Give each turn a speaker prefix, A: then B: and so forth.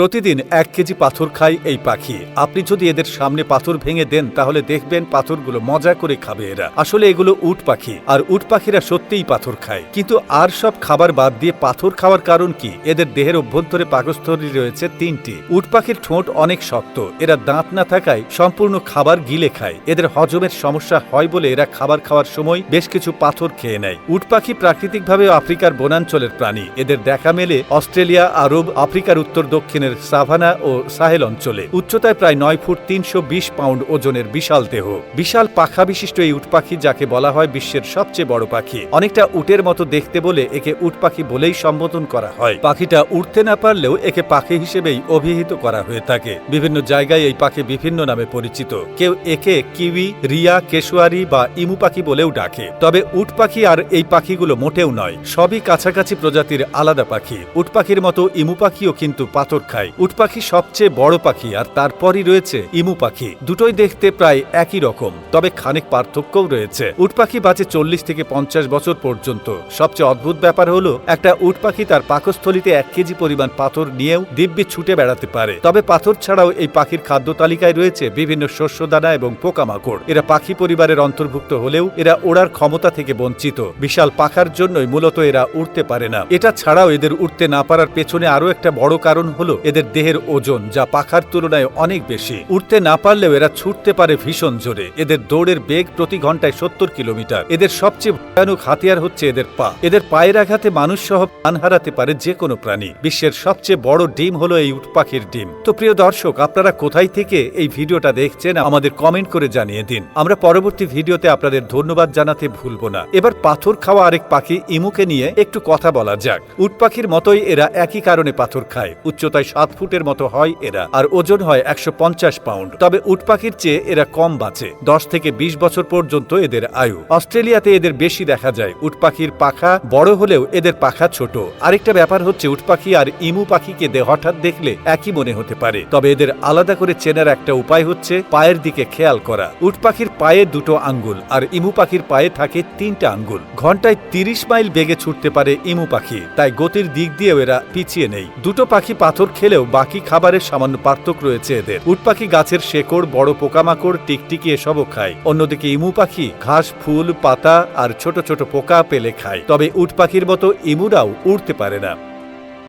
A: প্রতিদিন এক কেজি পাথর খায় এই পাখি। আপনি যদি এদের সামনে পাথর ভেঙে দেন, তাহলে দেখবেন পাথরগুলো মজা করে খাবে এরা। আসলে এগুলো উট পাখি, আর উট পাখিরা সত্যিই পাথর খায়। কিন্তু আর সব খাবার বাদ দিয়ে পাথর খাওয়ার কারণ কি? এদের দেহের অভ্যন্তরে পাকস্থলী রয়েছে তিনটি। উট পাখির ঠোঁট অনেক শক্ত, এরা দাঁত না থাকায় সম্পূর্ণ খাবার গিলে খায়। এদের হজমের সমস্যা হয় বলে এরা খাবার খাওয়ার সময় বেশ কিছু পাথর খেয়ে নেয়। উট পাখি প্রাকৃতিকভাবে আফ্রিকার বনাঞ্চলের প্রাণী। এদের দেখা মেলে অস্ট্রেলিয়া, আরব, আফ্রিকার উত্তর দক্ষিণের সাভানা ও সাহেল অঞ্চলে। উচ্চতায় প্রায় নয় ফুট তিনশো বিশ পাউন্ড ওজনের বিশাল দেহ। বিশাল পাখা বিশিষ্ট এই উট পাখি যাকে বলা হয় বিশ্বের সবচেয়ে বড় পাখি। অনেকটা উটের মতো দেখতে বলে একে উট পাখি বলেই সম্বোধন করা হয়। পাখিটা উঠতে না পারলেও একে পাখি হিসেবেই অভিহিত করা হয়ে থাকে। বিভিন্ন জায়গায় এই পাখি বিভিন্ন নামে পরিচিত। কেউ একে কিউই, রিয়া, কেশুয়ারি বা ইমু পাখি বলেও ডাকে। তবে উট পাখি আর এই পাখিগুলো মোটেও নয়। সবই কাছাকাছি প্রজাতির আলাদা পাখি। উট পাখির মতো ইমু পাখিও কিন্তু পাথর খায় উট পাখি সবচেয়ে বড় পাখি আর তারপরই রয়েছে ইমু পাখি। দুটোই দেখতে প্রায় একই রকম, তবে খানিক পার্থক্যও রয়েছে। উট পাখি বাঁচে চল্লিশ থেকে পঞ্চাশ বছর পর্যন্ত। সবচেয়ে অদ্ভুত ব্যাপার হলো, একটা উট পাখি তার পাকস্থলিতে এক কেজি পরিমাণ পাথর নিয়েও দিব্যি ছুটে বেড়াতে পারে। তবে পাথর ছাড়াও এই পাখির খাদ্য তালিকায় রয়েছে বিভিন্ন শস্যদানা এবং পোকামাকড়। এরা পাখি পরিবারের অন্তর্ভুক্ত হলেও এরা ওড়ার ক্ষমতা থেকে বঞ্চিত। বিশাল পাখার জন্যই মূলত এরা উঠতে পারে না। এটা ছাড়াও এদের উঠতে না পারার পেছনে আরও একটা বড় কারণ হলো এদের দেহের ওজন যা পাখার তুলনায় অনেক বেশি। উঠতে না পারলেও এরা ছুটতে পারে ভীষণ জোরে। এদের দৌড়ের বেগ প্রতি ঘন্টায় সত্তর কিলোমিটার। এদের সবচেয়ে ভয়ানক হাতিয়ার হচ্ছে এদের পা। এদের পায়ের আঘাতে মানুষ সহ প্রাণ হারাতে পারে যে কোনো প্রাণী। বিশ্বের সবচেয়ে বড় ডিম হলো এই উটপাখির ডিম। তো প্রিয় দর্শক, আপনারা কোথায় থেকে এই ভিডিওটা দেখছেন, আমাদের কমেন্ট করে জানিয়ে দিন। আমরা পরবর্তী ভিডিওতে আপনাদের ধন্যবাদ জানাতে ভুলবো না। এবার পাথর খাওয়া আরেক পাখি ইমুকে নিয়ে একটু কথা বলা যাক। উটপাখির মতোই এরা একই কারণে পাথর খায়। উচ্চতায় সাত ফুটের মতো হয় এরা, আর ওজন হয় একশো পঞ্চাশ পাউন্ড। তবে উট পাখির চেয়ে এরা কম বাঁচে। দশ থেকে বিশ বছর পর্যন্ত এদের আয়ু। অস্ট্রেলিয়াতে এদের বেশি দেখা যায়। উট পাখির পাখা বড় হলেও এদের পাখা ছোট। আরেকটা ব্যাপার হচ্ছে উট পাখি আর ইমু পাখিকে হঠাৎ দেখলে একই মনে হতে পারে। তবে এদের আলাদা করে চেনার একটা উপায় হচ্ছে পায়ের দিকে খেয়াল করা। উট পাখির পায়ে দুটো আঙ্গুল, আর ইমু পাখির পায়ে থাকে তিনটা আঙ্গুল। ঘন্টায় তিরিশ মাইল বেগে ছুটতে পারে ইমু পাখি। তাই গতির দিক দিয়েও এরা পিছিয়ে নেই। দুটো পাখি পাথর খেলেও বাকি খাবারের সামান্য পার্থক্য রয়েছে এদের। উটপাখি গাছের শেকড়, বড় পোকামাকড়, টিকটিকি এসবও খায়। অন্যদিকে ইমু পাখি ঘাস, ফুল, পাতা আর ছোট ছোট পোকা পেলে খায়। তবে উট পাখির মতো ইমুরাও উড়তে পারে না।